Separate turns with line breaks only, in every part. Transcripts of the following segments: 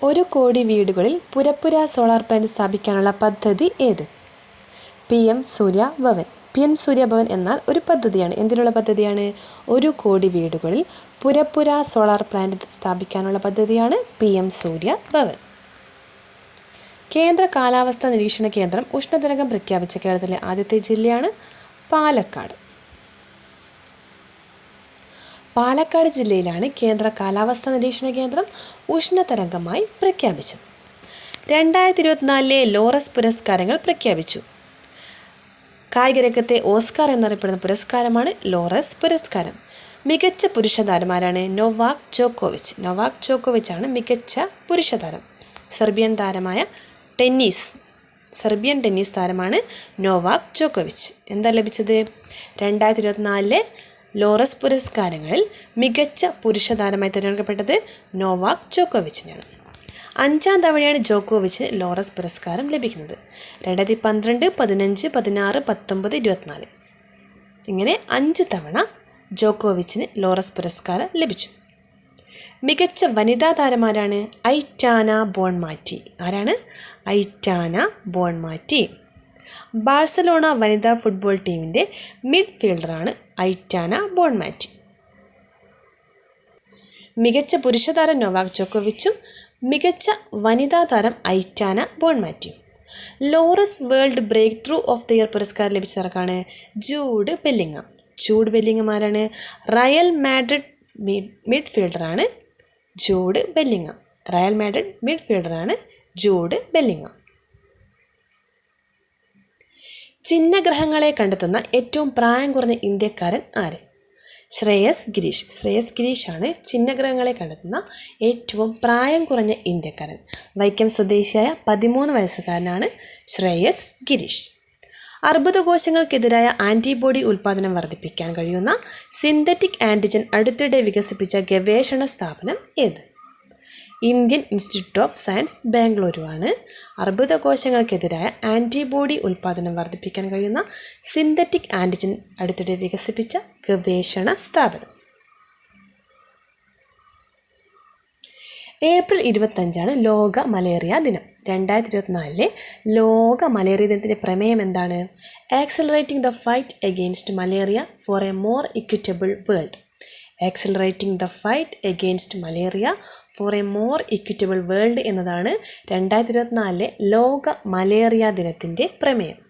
ഒരു കോടി വീടുകളിൽ പുരപ്പുര സോളാർ പ്ലാന്റ് സ്ഥാപിക്കാനുള്ള പദ്ധതി ഏത്? P M Surya Bhavan P M Surya Bhavan എന്നാൽ ഒരു പദ്ധതിയാണ്. എന്തിനുള്ള പദ്ധതിയാണ്? ഒരു കോടി വീടുകളിൽ പുരപ്പുര സോളാർ പ്ലാന്റ് സ്ഥാപിക്കാനുള്ള പദ്ധതിയാണ് പി എം സൂര്യ ഭവൻ കേന്ദ്ര കാലാവസ്ഥാ നിരീക്ഷണ കേന്ദ്രം ഉഷ്ണതരംഗം പ്രഖ്യാപിച്ച കേരളത്തിലെ ആദ്യത്തെ ജില്ലയാണ് പാലക്കാട്. പാലക്കാട് ജില്ലയിലാണ് കേന്ദ്ര കാലാവസ്ഥാ നിരീക്ഷണ കേന്ദ്രം ഉഷ്ണതരംഗമായി പ്രഖ്യാപിച്ചത്. രണ്ടായിരത്തി ഇരുപത്തിനാലിലെ ലോറസ് പുരസ്കാരങ്ങൾ പ്രഖ്യാപിച്ചു. കായിക രംഗത്തെ ഓസ്കാർ എന്നറിയപ്പെടുന്ന പുരസ്കാരമാണ് ലോറസ് പുരസ്കാരം. മികച്ച പുരുഷ താരമാരാണ് നൊവാക് ജോക്കോവിച്ച്. നൊവാക് ജോക്കോവിച്ച് ആണ് മികച്ച പുരുഷ താരം സെർബിയൻ താരമായ ടെന്നീസ് സെർബിയൻ ടെന്നീസ് താരമാണ് നോവാക് ജോക്കോവിച്ച്. എന്താ ലഭിച്ചത്? രണ്ടായിരത്തി ഇരുപത്തിനാലിലെ ലോറസ് പുരസ്കാരങ്ങളിൽ മികച്ച പുരുഷ താരമായി തിരഞ്ഞെടുക്കപ്പെട്ടത് നോവാക് ജോക്കോവിച്ചിനാണ്. അഞ്ചാം തവണയാണ് ജോക്കോവിച്ചിന് ലോറസ് പുരസ്കാരം ലഭിക്കുന്നത്. രണ്ടായിരത്തി പന്ത്രണ്ട് പതിനഞ്ച് പതിനാറ് പത്തൊമ്പത് ഇരുപത്തിനാല്. ഇങ്ങനെ അഞ്ച് തവണ ജോക്കോവിച്ചിന് ലോറസ് പുരസ്കാരം ലഭിച്ചു. മികച്ച വനിതാ താരമാരാണ് ഐറ്റാന ബോൺമാറ്റി. ആരാണ്? Aitana Bonmati. ബാഴ്സലോണ വനിതാ ഫുട്ബോൾ ടീമിന്റെ മിഡ്ഫീൽഡറാണ് ഐറ്റാന ബോൺമാറ്റി. മികച്ച പുരുഷ താരം നൊവാക് ജോക്കോവിച്ചും മികച്ച വനിതാ താരം Aitana ബോൺമാറ്റിയും Laureus world breakthrough of the year പുരസ്കാരം ലഭിച്ചവർക്കാണ് ജൂഡ് ബെല്ലിംഗം. ജൂഡ് ബെല്ലിങ്ങം ആരാണ്? റയൽ മാഡ്രിഡ് മിഡ്ഫീൽഡറാണ് ജൂഡ് ബെല്ലിംഗം. റയൽ മാഡ്രിഡ് മിഡ്ഫീൽഡറാണ് ജൂഡ് ബെല്ലിങ്ങം ചിഹ്നഗ്രഹങ്ങളെ കണ്ടെത്തുന്ന ഏറ്റവും പ്രായം കുറഞ്ഞ ഇന്ത്യക്കാരൻ ആര്? ശ്രേയസ് ഗിരീഷ്. ശ്രേയസ് ഗിരീഷ് ആണ് ചിഹ്നഗ്രഹങ്ങളെ കണ്ടെത്തുന്ന ഏറ്റവും പ്രായം കുറഞ്ഞ ഇന്ത്യക്കാരൻ. വൈക്കം സ്വദേശിയായ പതിമൂന്ന് വയസ്സുകാരനാണ് ശ്രേയസ് ഗിരീഷ്. അർബുദകോശങ്ങൾക്കെതിരായ ആന്റിബോഡി ഉൽപ്പാദനം വർദ്ധിപ്പിക്കാൻ കഴിയുന്ന സിന്തറ്റിക് ആന്റിജൻ അടുത്തിടെ വികസിപ്പിച്ച ഗവേഷണ സ്ഥാപനം ഏത്? ഇന്ത്യൻ ഇൻസ്റ്റിറ്റ്യൂട്ട് ഓഫ് സയൻസ് ബാംഗ്ലൂരുവാണ്. അർബുദകോശങ്ങൾക്കെതിരായ ആന്റിബോഡി ഉൽപ്പാദനം വർദ്ധിപ്പിക്കാൻ കഴിയുന്ന സിന്തറ്റിക് ആന്റിജൻ അടുത്തിടെ വികസിപ്പിച്ച ഗവേഷണ സ്ഥാപനം. ഏപ്രിൽ ഇരുപത്തഞ്ചാണ് ലോക മലേറിയ ദിനം. രണ്ടായിരത്തി ഇരുപത്തിനാലിലെ ലോക മലേറിയ ദിനത്തിന്റെ പ്രമേയം എന്താണ്? Accelerating the fight against malaria for a more equitable world accelerating the fight against malaria for a more equitable world എന്നതാണ് രണ്ടായിരത്തി ഇരുപത്തിനാലിലെ ലോക മലേറിയ ദിനത്തിന്റെ പ്രമേയം.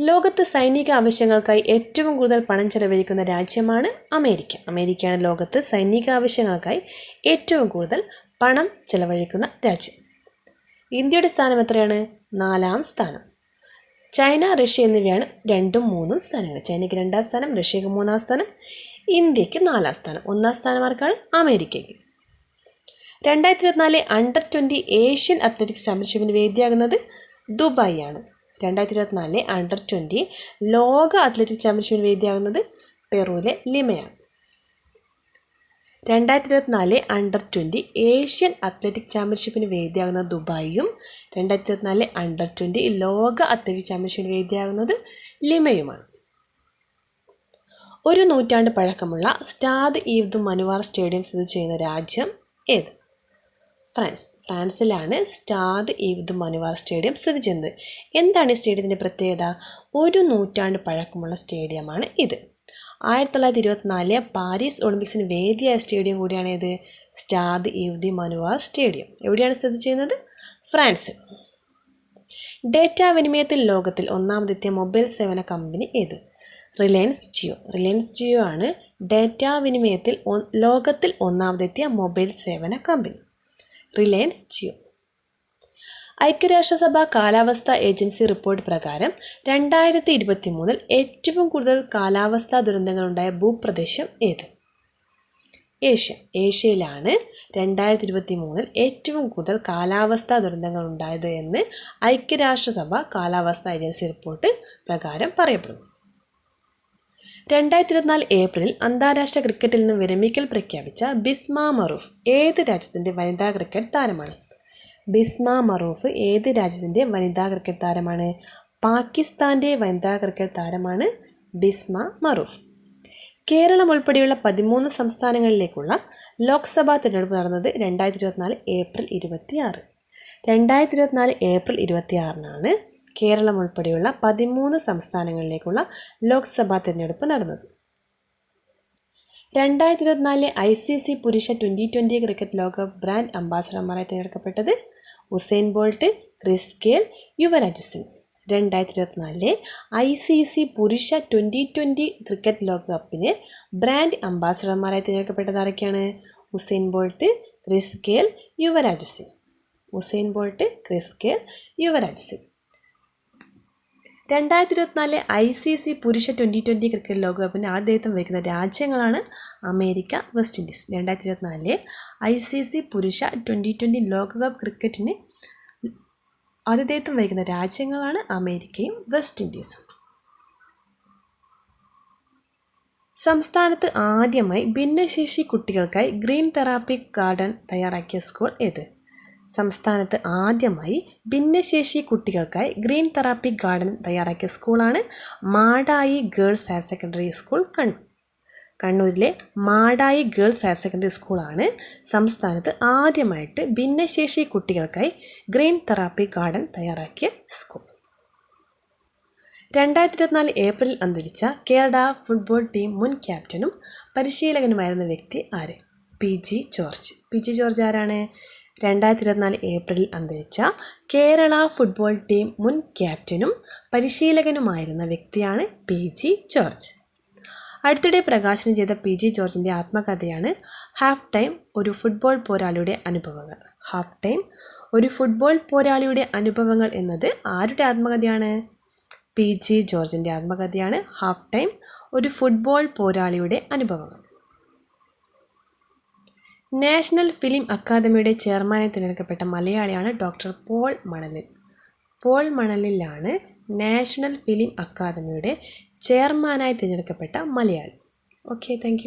ലോകത്ത് സൈനിക ആവശ്യങ്ങൾക്കായി ഏറ്റവും കൂടുതൽ പണം ചെലവഴിക്കുന്ന രാജ്യമാണ് അമേരിക്ക. അമേരിക്കയാണ് ലോകത്ത് സൈനിക ആവശ്യങ്ങൾക്കായി ഏറ്റവും കൂടുതൽ പണം ചെലവഴിക്കുന്ന രാജ്യം. ഇന്ത്യയുടെ സ്ഥാനം എത്രയാണ്? നാലാം സ്ഥാനം. ചൈന റഷ്യ എന്നിവയാണ് രണ്ടും മൂന്നും സ്ഥാനങ്ങൾ. ചൈനയ്ക്ക് രണ്ടാം സ്ഥാനം റഷ്യക്ക് മൂന്നാം സ്ഥാനം. ഇന്ത്യയ്ക്ക് നാലാം സ്ഥാനം. ഒന്നാം സ്ഥാനം ആർക്കാണ് അമേരിക്കയ്ക്ക്. രണ്ടായിരത്തി ഇരുപത്തിനാല് അണ്ടർ ട്വന്റി ഏഷ്യൻ അത്ലറ്റിക്സ് ചാമ്പ്യൻഷിപ്പിന് വേദിയാകുന്നത് ദുബായ് ആണ് രണ്ടായിരത്തി ഇരുപത്തിനാലിലെ അണ്ടർ ട്വന്റി ലോക അത്ലറ്റിക് ചാമ്പ്യൻഷിപ്പിന് വേദിയാകുന്നത് പെറുവിലെ ലിമയാണ്. രണ്ടായിരത്തി ഇരുപത്തിനാലിലെ അണ്ടർ ട്വന്റി ഏഷ്യൻ അത്ലറ്റിക് ചാമ്പ്യൻഷിപ്പിന് വേദിയാകുന്ന ദുബായിയും രണ്ടായിരത്തി ഇരുപത്തിനാലിലെ അണ്ടർ ട്വന്റി ലോക അത്ലറ്റിക് ചാമ്പ്യൻഷിപ്പിന് വേദിയാകുന്നത് ലിമയുമാണ്. ഒരു നൂറ്റാണ്ട് പഴക്കമുള്ള സ്റ്റാദ് ഈവ് ദു മനുവാർ സ്റ്റേഡിയം സ്ഥിതി ചെയ്യുന്ന രാജ്യം ഏത്? ഫ്രാൻസ്. ഫ്രാൻസിലാണ് സ്റ്റാദ് ഈവ് ദു മനുവാർ സ്റ്റേഡിയം സ്ഥിതി ചെയ്യുന്നത്. എന്താണ് ഈ സ്റ്റേഡിയത്തിന്റെ പ്രത്യേകത? ഒരു നൂറ്റാണ്ട് പഴക്കമുള്ള സ്റ്റേഡിയമാണ് ഇത്. ആയിരത്തി തൊള്ളായിരത്തി ഇരുപത്തിനാലിലെ പാരീസ് ഒളിമ്പിക്സിന് വേദിയായ സ്റ്റേഡിയം കൂടിയാണ് ഇത് Stade Yves du Manoir stadium. എവിടെയാണ് സ്ഥിതി ചെയ്യുന്നത്? ഫ്രാൻസ്. ഡേറ്റ വിനിമയത്തിൽ ലോകത്തിൽ ഒന്നാമതെത്തിയ മൊബൈൽ സേവന കമ്പനി ഏത്? റിലയൻസ് ജിയോ. റിലയൻസ് ജിയോ ആണ് ഡാറ്റ വിനിമയത്തിൽ ലോകത്തിൽ ഒന്നാമതെത്തിയ മൊബൈൽ സേവന കമ്പനി. റിലയൻസ് ജിയോ. ഐക്യരാഷ്ട്രസഭ കാലാവസ്ഥ ഏജൻസി റിപ്പോർട്ട് പ്രകാരം രണ്ടായിരത്തി ഇരുപത്തി മൂന്നിൽ ഏറ്റവും കൂടുതൽ കാലാവസ്ഥാ ദുരന്തങ്ങളുണ്ടായ ഭൂപ്രദേശം ഏത്? ഏഷ്യ. ഏഷ്യയിലാണ് രണ്ടായിരത്തി ഇരുപത്തി മൂന്നിൽ ഏറ്റവും കൂടുതൽ കാലാവസ്ഥാ ദുരന്തങ്ങൾ ഉണ്ടായത് എന്ന് ഐക്യരാഷ്ട്രസഭ കാലാവസ്ഥ ഏജൻസി റിപ്പോർട്ട് പ്രകാരം പറയപ്പെടുന്നു. രണ്ടായിരത്തി ഇരുപത്തിനാല് ഏപ്രിലിൽ അന്താരാഷ്ട്ര ക്രിക്കറ്റിൽ നിന്ന് വിരമിക്കൽ പ്രഖ്യാപിച്ച ബിസ്മ മറൂഫ് ഏത് രാജ്യത്തിന്റെ വനിതാ ക്രിക്കറ്റ് താരമാണ്? ബിസ്മ മറൂഫ് ഏത് രാജ്യത്തിന്റെ വനിതാ ക്രിക്കറ്റ് താരമാണ്? പാകിസ്ഥാന്റെ വനിതാ ക്രിക്കറ്റ് താരമാണ് ബിസ്മ മറൂഫ്. കേരളം ഉൾപ്പെടെയുള്ള പതിമൂന്ന് സംസ്ഥാനങ്ങളിലേക്കുള്ള ലോക്സഭാ തിരഞ്ഞെടുപ്പ് നടന്നത് രണ്ടായിരത്തി ഇരുപത്തിനാല് ഏപ്രിൽ ഇരുപത്തിയാറ്. രണ്ടായിരത്തി ഇരുപത്തിനാല് ഏപ്രിൽ ഇരുപത്തിയാറിനാണ് കേരളം ഉൾപ്പെടെയുള്ള പതിമൂന്ന് സംസ്ഥാനങ്ങളിലേക്കുള്ള ലോക്സഭാ തിരഞ്ഞെടുപ്പ് നടന്നത്. രണ്ടായിരത്തി ഇരുപത്തിനാലിലെ ഐ സി സി പുരുഷ ട്വന്റി ട്വന്റി ക്രിക്കറ്റ് ലോകകപ്പ് ബ്രാൻഡ് അംബാസഡർമാരായി തിരഞ്ഞെടുക്കപ്പെട്ടത് Usain Bolt Chris Gayle Yuvraj Singh. രണ്ടായിരത്തി ഇരുപത്തിനാലിലെ ഐ സി സി പുരുഷ ട്വന്റി ട്വന്റി ക്രിക്കറ്റ് ലോകകപ്പിന് ബ്രാൻഡ് അംബാസഡർമാരായി തിരഞ്ഞെടുക്കപ്പെട്ടത് ആരൊക്കെയാണ്? Usain Bolt Chris Gayle Yuvraj Singh. Usain Bolt Chris Gayle Yuvraj Singh. രണ്ടായിരത്തി ഇരുപത്തിനാലിലെ ഐ സി സി പുരുഷ ട്വന്റി ട്വന്റി ക്രിക്കറ്റ് ലോകകപ്പിന് ആദ്യത്വം വഹിക്കുന്ന രാജ്യങ്ങളാണ് അമേരിക്ക വെസ്റ്റ് ഇൻഡീസ്. രണ്ടായിരത്തി ഇരുപത്തിനാലിലെ ഐ സി സി പുരുഷ ട്വന്റി ട്വന്റി ലോകകപ്പ് ക്രിക്കറ്റിന് ആതിഥേയത്വം വഹിക്കുന്ന രാജ്യങ്ങളാണ് അമേരിക്കയും വെസ്റ്റ് ഇൻഡീസും. സംസ്ഥാനത്ത് ആദ്യമായി ഭിന്നശേഷി കുട്ടികൾക്കായി ഗ്രീൻ തെറാപ്പി ഗാർഡൻ തയ്യാറാക്കിയ സ്കൂൾ ഏത്? സംസ്ഥാനത്ത് ആദ്യമായി ഭിന്നശേഷി കുട്ടികൾക്കായി ഗ്രീൻ തെറാപ്പി ഗാർഡൻ തയ്യാറാക്കിയ സ്കൂളാണ് Madayi girls higher secondary school Kannur കണ്ണൂരിലെ മാടായി ഗേൾസ് ഹയർ സെക്കൻഡറി സ്കൂളാണ് സംസ്ഥാനത്ത് ആദ്യമായിട്ട് ഭിന്നശേഷി കുട്ടികൾക്കായി ഗ്രീൻ തെറാപ്പി ഗാർഡൻ തയ്യാറാക്കിയ സ്കൂൾ. രണ്ടായിരത്തി ഇരുപത്തിനാല് ഏപ്രിലിൽ അന്തരിച്ച കേരള ഫുട്ബോൾ ടീം മുൻ ക്യാപ്റ്റനും പരിശീലകനുമായിരുന്ന വ്യക്തി ആര്? P G George. P G George ആരാണ്? രണ്ടായിരത്തി ഇരുപത്തിനാല് ഏപ്രിലിൽ അന്തരിച്ച കേരള ഫുട്ബോൾ ടീം മുൻ ക്യാപ്റ്റനും പരിശീലകനുമായിരുന്ന വ്യക്തിയാണ് പി ജി ജോർജ്. അടുത്തിടെ പ്രകാശനം ചെയ്ത പി ജി ജോർജിന്റെ ആത്മകഥയാണ് ഹാഫ് ടൈം ഒരു ഫുട്ബോൾ പോരാളിയുടെ അനുഭവങ്ങൾ. ഹാഫ് ടൈം ഒരു ഫുട്ബോൾ പോരാളിയുടെ അനുഭവങ്ങൾ എന്നത് ആരുടെ ആത്മകഥയാണ്? പി ജി ജോർജിന്റെ ആത്മകഥയാണ് ഹാഫ് ടൈം ഒരു ഫുട്ബോൾ പോരാളിയുടെ അനുഭവങ്ങൾ. നാഷണൽ ഫിലിം അക്കാദമിയുടെ ചെയർമാനായി തിരഞ്ഞെടുക്കപ്പെട്ട മലയാളിയാണ് ഡോക്ടർ പോൾ മണലിൽ. പോൾ മണലിലാണ് നാഷണൽ ഫിലിം അക്കാദമിയുടെ ചെയർമാനായി തിരഞ്ഞെടുക്കപ്പെട്ട മലയാളി. Okay thank